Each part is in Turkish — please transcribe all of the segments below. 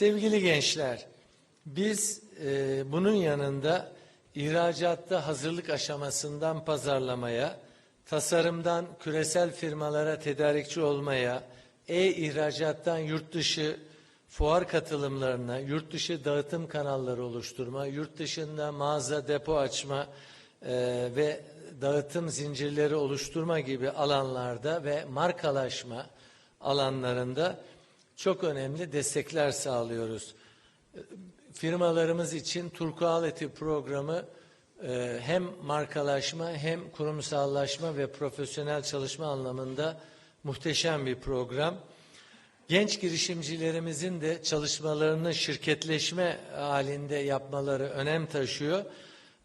Sevgili gençler, biz e, bunun yanında ihracatta hazırlık aşamasından pazarlamaya, tasarımdan küresel firmalara tedarikçi olmaya, e-ihracattan yurt dışı fuar katılımlarına, yurt dışı dağıtım kanalları oluşturma, yurt dışında mağaza depo açma e, ve dağıtım zincirleri oluşturma gibi alanlarda ve markalaşma alanlarında çok önemli destekler sağlıyoruz. Firmalarımız için Turkuality programı e, hem markalaşma hem kurumsallaşma ve profesyonel çalışma anlamında muhteşem bir program. Genç girişimcilerimizin de çalışmalarını şirketleşme halinde yapmaları önem taşıyor.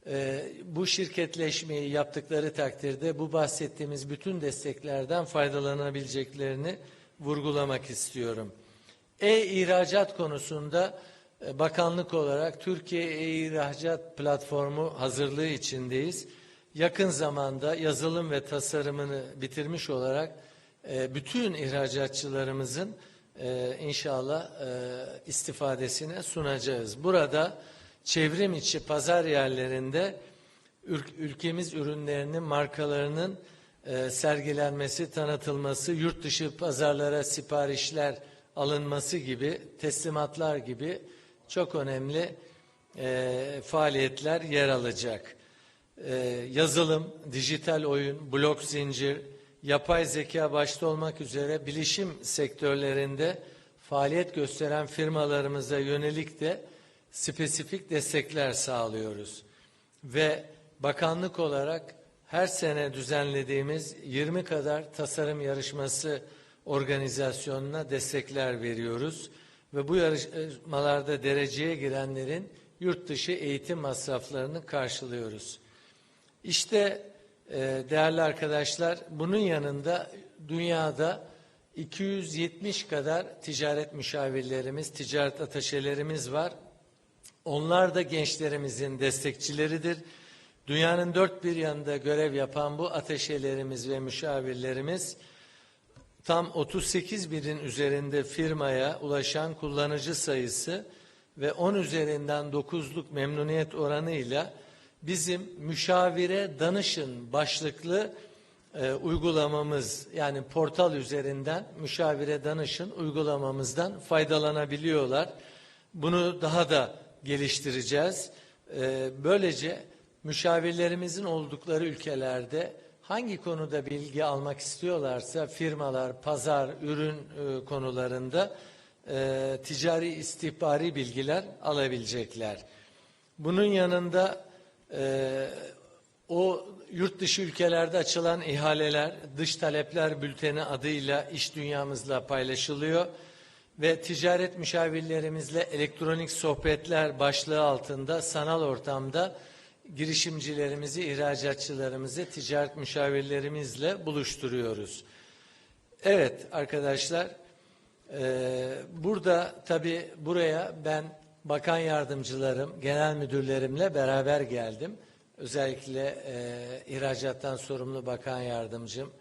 Ee, bu şirketleşmeyi yaptıkları takdirde bu bahsettiğimiz bütün desteklerden faydalanabileceklerini vurgulamak istiyorum. E-ihracat konusunda e, bakanlık olarak Türkiye E-ihracat platformu hazırlığı içindeyiz. Yakın zamanda yazılım ve tasarımını bitirmiş olarak e, bütün ihracatçılarımızın e, inşallah istifadesine sunacağız. Burada çevrim içi pazar yerlerinde ülkemiz ürünlerinin markalarının sergilenmesi, tanıtılması, yurt dışı pazarlara siparişler alınması gibi, teslimatlar gibi çok önemli e, faaliyetler yer alacak. E, yazılım, dijital oyun, blok zincir, yapay zeka başta olmak üzere bilişim sektörlerinde faaliyet gösteren firmalarımıza yönelik de spesifik destekler sağlıyoruz. Ve bakanlık olarak her sene düzenlediğimiz 20 kadar tasarım yarışması organizasyonuna destekler veriyoruz ve bu yarışmalarda dereceye girenlerin yurt dışı eğitim masraflarını karşılıyoruz. İşte e, değerli arkadaşlar bunun yanında dünyada 270 kadar ticaret müşavirlerimiz, ticaret ataşelerimiz var. Onlar da gençlerimizin destekçileridir. Dünyanın dört bir yanında görev yapan bu ateşelerimiz ve müşavirlerimiz tam 38 binin üzerinde firmaya ulaşan kullanıcı sayısı ve 10 üzerinden 9'luk memnuniyet oranıyla bizim müşavire danışın başlıklı e, uygulamamız yani portal üzerinden müşavire danışın uygulamamızdan faydalanabiliyorlar. Bunu daha da geliştireceğiz. E, böylece müşavirlerimizin oldukları ülkelerde hangi konuda bilgi almak istiyorlarsa firmalar, pazar, ürün e, konularında e, ticari istihbari bilgiler alabilecekler. Bunun yanında e, o yurt dışı ülkelerde açılan ihaleler dış talepler bülteni adıyla iş dünyamızla paylaşılıyor ve ticaret müşavirlerimizle elektronik sohbetler başlığı altında sanal ortamda girişimcilerimizi, ihracatçılarımızı ticaret müşavirlerimizle buluşturuyoruz. Evet arkadaşlar, e, burada tabi buraya ben bakan yardımcılarım, genel müdürlerimle beraber geldim. Özellikle e, ihracattan sorumlu bakan yardımcım,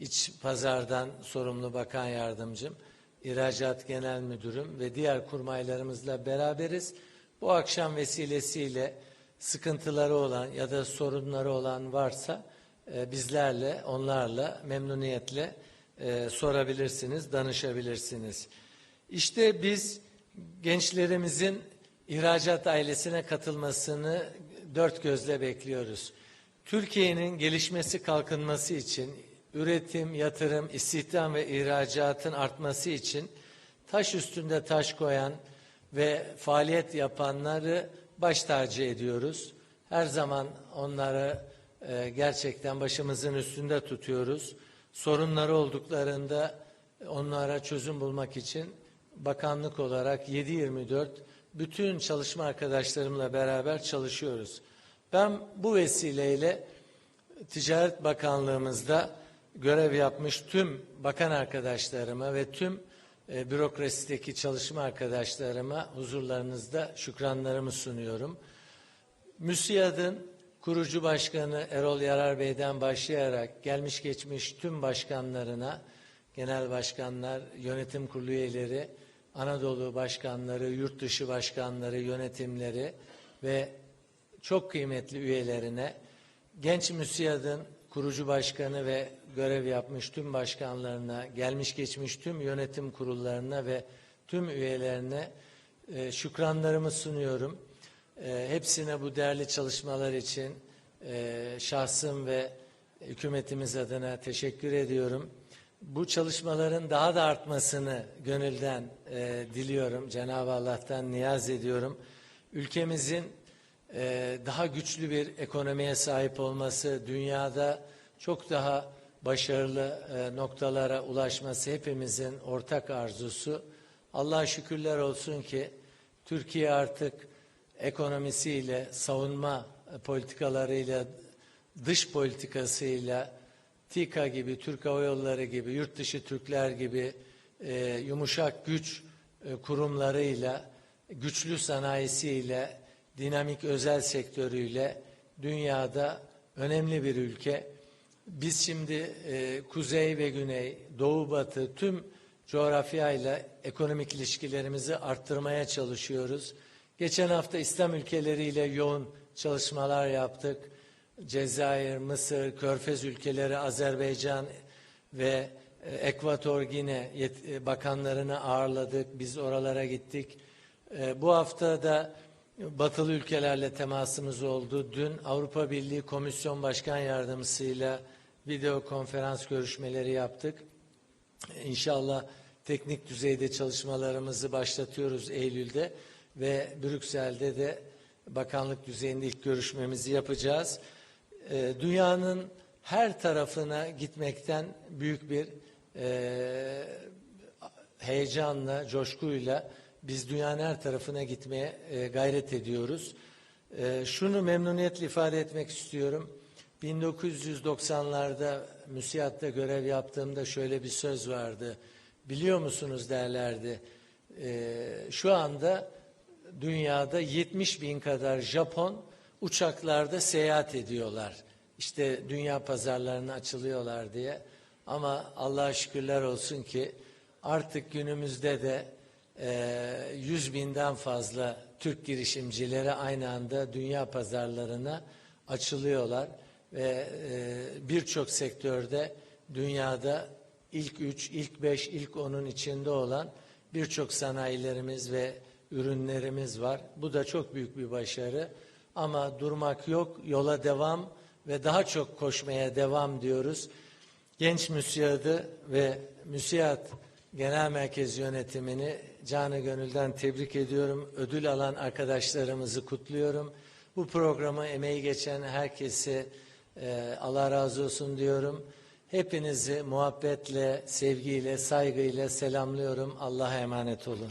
iç pazardan sorumlu bakan yardımcım, ihracat genel müdürüm ve diğer kurmaylarımızla beraberiz. Bu akşam vesilesiyle sıkıntıları olan ya da sorunları olan varsa e, bizlerle, onlarla memnuniyetle e, sorabilirsiniz, danışabilirsiniz. İşte biz gençlerimizin ihracat ailesine katılmasını dört gözle bekliyoruz. Türkiye'nin gelişmesi, kalkınması için, üretim, yatırım, istihdam ve ihracatın artması için taş üstünde taş koyan ve faaliyet yapanları baş tacı ediyoruz. Her zaman onları e, gerçekten başımızın üstünde tutuyoruz. Sorunları olduklarında onlara çözüm bulmak için bakanlık olarak 7-24 bütün çalışma arkadaşlarımla beraber çalışıyoruz. Ben bu vesileyle Ticaret Bakanlığımızda görev yapmış tüm bakan arkadaşlarıma ve tüm e, bürokrasideki çalışma arkadaşlarıma huzurlarınızda şükranlarımı sunuyorum. MÜSİAD'ın kurucu başkanı Erol Yarar Bey'den başlayarak gelmiş geçmiş tüm başkanlarına, genel başkanlar, yönetim kurulu üyeleri Anadolu başkanları, yurt dışı başkanları, yönetimleri ve çok kıymetli üyelerine, Genç MÜSİAD'ın kurucu başkanı ve görev yapmış tüm başkanlarına, gelmiş geçmiş tüm yönetim kurullarına ve tüm üyelerine e, şükranlarımı sunuyorum. E, hepsine bu değerli çalışmalar için e, şahsım ve hükümetimiz adına teşekkür ediyorum. Bu çalışmaların daha da artmasını gönülden e, diliyorum. Cenab-ı Allah'tan niyaz ediyorum. Ülkemizin e, daha güçlü bir ekonomiye sahip olması, dünyada çok daha başarılı e, noktalara ulaşması hepimizin ortak arzusu. Allah'a şükürler olsun ki Türkiye artık ekonomisiyle, savunma politikalarıyla, dış politikasıyla, TİKA gibi, Türk Hava Yolları gibi, yurt dışı Türkler gibi e, yumuşak güç e, kurumlarıyla, güçlü sanayisiyle, dinamik özel sektörüyle dünyada önemli bir ülke. Biz şimdi e, kuzey ve güney, doğu batı tüm coğrafyayla ekonomik ilişkilerimizi arttırmaya çalışıyoruz. Geçen hafta İslam ülkeleriyle yoğun çalışmalar yaptık. Cezayir, Mısır, Körfez ülkeleri, Azerbaycan ve e, Ekvator yine e, bakanlarını ağırladık. Biz oralara gittik. E, bu hafta da batılı ülkelerle temasımız oldu. Dün Avrupa Birliği Komisyon Başkan Yardımcısıyla video konferans görüşmeleri yaptık. İnşallah teknik düzeyde çalışmalarımızı başlatıyoruz Eylül'de ve Brüksel'de de bakanlık düzeyinde ilk görüşmemizi yapacağız. Ee, dünyanın her tarafına gitmekten büyük bir e, heyecanla, coşkuyla biz dünyanın her tarafına gitmeye e, gayret ediyoruz. E, şunu memnuniyetle ifade etmek istiyorum. 1990'larda müsiyatta görev yaptığımda şöyle bir söz vardı. Biliyor musunuz derlerdi. E, şu anda dünyada 70 bin kadar Japon uçaklarda seyahat ediyorlar. İşte dünya pazarlarına açılıyorlar diye. Ama Allah'a şükürler olsun ki artık günümüzde de 100 binden fazla Türk girişimcileri aynı anda dünya pazarlarına açılıyorlar ve e, birçok sektörde dünyada ilk üç, ilk beş, ilk onun içinde olan birçok sanayilerimiz ve ürünlerimiz var. Bu da çok büyük bir başarı. Ama durmak yok, yola devam ve daha çok koşmaya devam diyoruz. Genç müsiyadı ve müsiyat genel merkez yönetimini canı gönülden tebrik ediyorum. Ödül alan arkadaşlarımızı kutluyorum. Bu programı emeği geçen herkese e, Allah razı olsun diyorum. Hepinizi muhabbetle, sevgiyle, saygıyla selamlıyorum. Allah'a emanet olun.